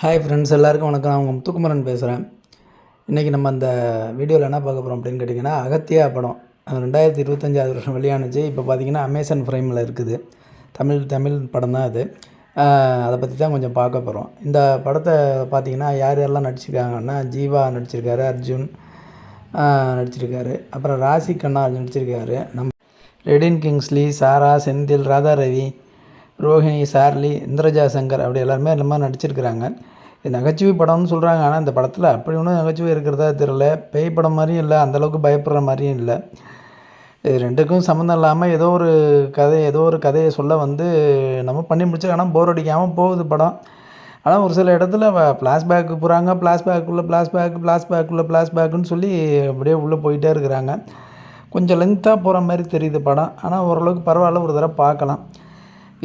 Hi friends எல்லாருக்கும் வணக்கம். நான் உங்கள் முத்துக்குமரன் பேசுகிறேன் இன்றைக்கி நம்ம அந்த வீடியோவில் என்ன பார்க்க போகிறோம் அப்படின்னு கேட்டிங்கன்னா அகத்தியா படம். ரெண்டாயிரத்தி இருபத்தஞ்சாவது வருஷம் வெளியானுச்சு. இப்போ பார்த்தீங்கன்னா அமேசான் ஃப்ரேமில் இருக்குது. தமிழ் தமிழ் படம் தான் அது. அதை பற்றி தான் கொஞ்சம் பார்க்க போகிறோம் இந்த படத்தை பார்த்தீங்கன்னா யார் யாரெல்லாம் நடிச்சிருக்காங்கன்னா ஜீவா நடிச்சிருக்காரு அர்ஜுன் நடிச்சிருக்காரு. அப்புறம் ராசி கண்ணா நடிச்சிருக்காரு நம்ம ரெடின் கிங்ஸ்லி சாரா செந்தில் ராதாரவி ரோஹிணி சார்லி இந்திரஜா சங்கர் அப்படி எல்லாருமே இந்த மாதிரி நடிச்சிருக்கிறாங்க. இது நகைச்சுவை படம்னு சொல்கிறாங்க ஆனால் இந்த படத்தில் அப்படி ஒன்றும் நகைச்சுவை இருக்கிறதா தெரில பேய் படம் மாதிரியும் இல்லை. அந்தளவுக்கு பயப்படுற மாதிரியும் இல்லை. இது ரெண்டுக்கும் சம்மந்தம் இல்லாமல் ஏதோ ஒரு கதை ஏதோ ஒரு கதையை சொல்ல வந்து நம்ம பண்ணி முடிச்சு ஆனால் போர் அடிக்காமல் போகுது படம். ஆனால் ஒரு சில இடத்துல ஃப்ளாஷ்பேக்கு போகிறாங்க ஃப்ளாஷ்பேக்குள்ளே ஃப்ளாஷ்பேக் ஃப்ளாஷ்பேக்குள்ளே ஃப்ளாஷ்பேக்குன்னு சொல்லி அப்படியே உள்ளே போயிட்டே இருக்கிறாங்க. கொஞ்சம் லென்த்தாக போகிற மாதிரி தெரியுது படம். ஆனால் ஓரளவுக்கு பரவாயில்ல. ஒரு தடவை பார்க்கலாம்.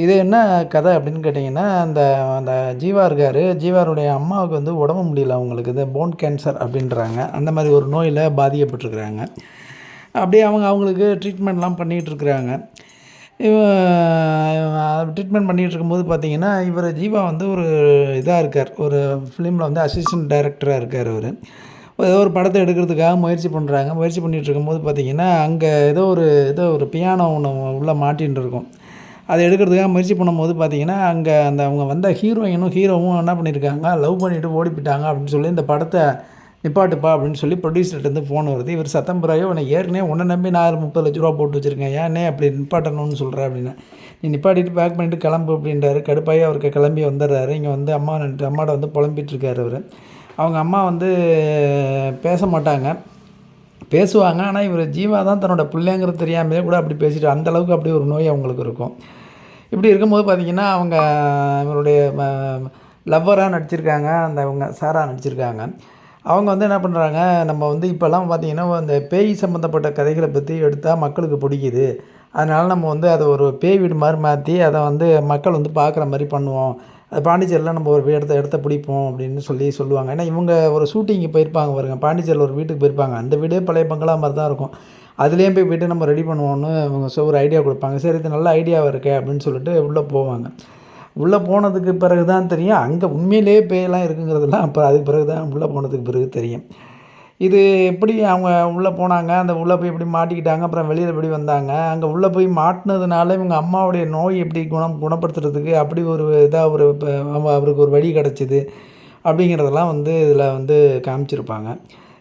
இது என்ன கதை அப்படின்னு கேட்டிங்கன்னா அந்த அந்த ஜீவா இருக்கார். ஜீவாருடைய அம்மாவுக்கு வந்து உடம்பு முடியல அவங்களுக்கு. இது போன் கேன்சர் அப்படின்றாங்க. அந்த மாதிரி ஒரு நோயில் பாதிக்கப்பட்டிருக்கிறாங்க. அப்படியே அவங்க அவங்களுக்கு ட்ரீட்மெண்ட்லாம் பண்ணிகிட்ருக்குறாங்க இவன் ட்ரீட்மெண்ட் பண்ணிகிட்டு இருக்கும்போது பார்த்தீங்கன்னா இவர் ஜீவா வந்து ஒரு இதாக இருக்கார். ஒரு ஃபிலிமில் வந்து அசிஸ்டன்ட் டைரக்டராக இருக்கார் அவர். ஏதோ ஒரு படத்தை எடுக்கிறதுக்காக முயற்சி பண்ணுறாங்க முயற்சி பண்ணிகிட்டு இருக்கும்போது பார்த்தீங்கன்னா அங்கே ஏதோ ஒரு ஏதோ ஒரு பியானோ ஒன்று உள்ளே மாட்டின்னு இருக்கும். அதை எடுக்கிறதுக்காக முயற்சி பண்ணும்போது பார்த்தீங்கன்னா அங்கே அந்த அவங்க வந்த ஹீரோயினும் ஹீரோவும் என்ன பண்ணியிருக்காங்க? லவ் பண்ணிவிட்டு ஓடி போயிட்டாங்க அப்படின்னு சொல்லி இந்த படத்தை நிப்பாட்டுப்பா அப்படின்னு சொல்லி ப்ரொடியூசர்கிட்டருந்து ஃபோன் வருது. இவர் சத்தம் புறாயோ உன்னை ஏற்கனவே உன்னை நம்பி நான் முப்பது லட்ச ரூபா போட்டு வச்சுருக்கேன். ஏன்னே அப்படி நிப்பாட்டணும்னு சொல்கிறேன் அப்படின்னு. நீ நிப்பாட்டிட்டு பேக் பண்ணிவிட்டு கிளம்பு அப்படின்றாரு. கடுப்பாகி அவருக்கு கிளம்பி வந்துடுறாரு. இங்கே வந்து அம்மா நின்று அம்மாட்ட வந்து புலம்பிகிட்டு இருக்காரு அவர். அவங்க அம்மா வந்து பேச மாட்டாங்க. பேசுவாங்க. ஆனால் இவர் ஜீவா தான் தன்னோட பிள்ளைங்கிறது தெரியாமலே கூட அப்படி பேசிட்டு அந்த அளவுக்கு அப்படி ஒரு நோய் அவங்களுக்கு இருக்கும். இப்படி இருக்கும்போது பார்த்தீங்கன்னா அவங்க இவருடைய லவ்வராக நடிச்சிருக்காங்க. அந்த அவங்க சாராக நடிச்சிருக்காங்க. அவங்க வந்து என்ன பண்ணுறாங்க நம்ம வந்து இப்போல்லாம் பார்த்தீங்கன்னா அந்த பேய் சம்மந்தப்பட்ட கதைகளை பற்றி எடுத்தால் மக்களுக்கு பிடிக்குது. அதனால் நம்ம வந்து அதை ஒரு பேய் வீடு மாதிரி மாற்றி அதை வந்து மக்கள் வந்து பார்க்குற மாதிரி பண்ணுவோம். அது பாண்டிச்சேரியில் நம்ம ஒரு இடத்த இடத்த பிடிப்போம் அப்படின்னு சொல்லி சொல்லுவாங்க. ஏன்னா இவங்க ஒரு ஷூட்டிங்கு போயிருப்பாங்க பாருங்க. பாண்டிச்சேரியில் ஒரு வீட்டுக்கு போயிருப்பாங்க. அந்த வீடே பழைய பங்களா மாதிரி தான் இருக்கும். அதுலேயே போய் வீட்டை நம்ம ரெடி பண்ணுவோம்னு இவங்க ஒரு ஐடியா கொடுப்பாங்க. சரி இது நல்ல ஐடியாவாக இருக்கே அப்படின்னு சொல்லிட்டு உள்ளே போவாங்க. உள்ளே போனதுக்கு பிறகு தான் தெரியும். அங்கே உண்மையிலேயே பேயெல்லாம் இருக்குங்கிறதெல்லாம் அப்புறம் அதுக்கு பிறகு தான் உள்ளே போனதுக்கு பிறகு தெரியும். இது எப்படி அவங்க உள்ளே போனாங்க? அந்த உள்ளே போய் எப்படி மாட்டிக்கிட்டாங்க? அப்புறம் வெளியில் எப்படி வந்தாங்க? அங்கே உள்ளே போய் மாட்டினதுனால இவங்க அம்மாவுடைய நோய் எப்படி குணம் குணப்படுத்துறதுக்கு அப்படி ஒரு இதாக ஒரு இப்போ அவருக்கு ஒரு வழி கிடச்சிது அப்படிங்கிறதெல்லாம் வந்து இதில் வந்து காமிச்சிருப்பாங்க.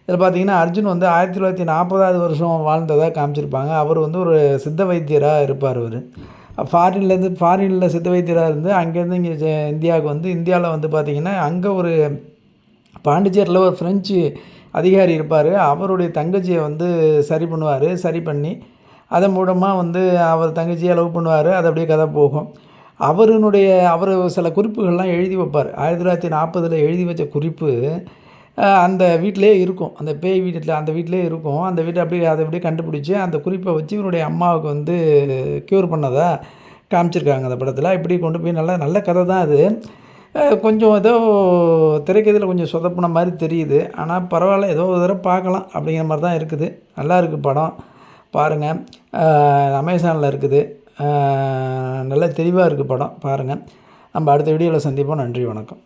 இதில் பார்த்தீங்கன்னா அர்ஜுன் வந்து ஆயிரத்தி தொள்ளாயிரத்தி நாற்பதாவது வருஷம் வாழ்ந்ததாக காமிச்சிருப்பாங்க. அவர் வந்து ஒரு சித்த வைத்தியராக இருப்பார் அவர். ஃபாரின்லேருந்து ஃபாரினில் சித்த வைத்தியராக இருந்து அங்கேருந்து இங்கே இந்தியாவுக்கு வந்து இந்தியாவில் வந்து பார்த்திங்கன்னா அங்கே ஒரு பாண்டிச்சேரியில் ஒரு ஃப்ரெஞ்சு அதிகாரி இருப்பார். அவருடைய தங்கச்சியை வந்து சரி பண்ணுவார் சரி பண்ணி அதன் மூலமாக வந்து அவர் தங்கச்சியை லவ் பண்ணுவார் அது அப்படியே கதை போகும். அவருனுடைய அவர் சில குறிப்புகள்லாம் எழுதி வைப்பார். ஆயிரத்தி தொள்ளாயிரத்தி நாற்பதில் எழுதி வச்ச குறிப்பு அந்த வீட்டிலே இருக்கும். அந்த பேய் வீட்டில் அந்த வீட்டிலே இருக்கும். அந்த வீட்டை அப்படியே அதை அப்படியே கண்டுபிடிச்சி அந்த குறிப்பை வச்சு இவருடைய அம்மாவுக்கு வந்து க்யூர் பண்ணதா காமிச்சிருக்காங்க அந்த படத்தில். இப்படி கொண்டு போய் நல்ல நல்ல கதை தான் அது. கொஞ்சம் ஏதோ திரைக்கதையில் கொஞ்சம் சொதப்புன மாதிரி தெரியுது. ஆனால் பரவாயில்ல ஏதோ ஒரு தடவை பார்க்கலாம் அப்படிங்கிற மாதிரி தான் இருக்குது. நல்லா இருக்குது படம். பாருங்கள் அமேசானில் இருக்குது. நல்ல தெளிவாக இருக்குது படம். பாருங்கள் நம்ம அடுத்த வீடியோவில் சந்திப்போம். நன்றி வணக்கம்.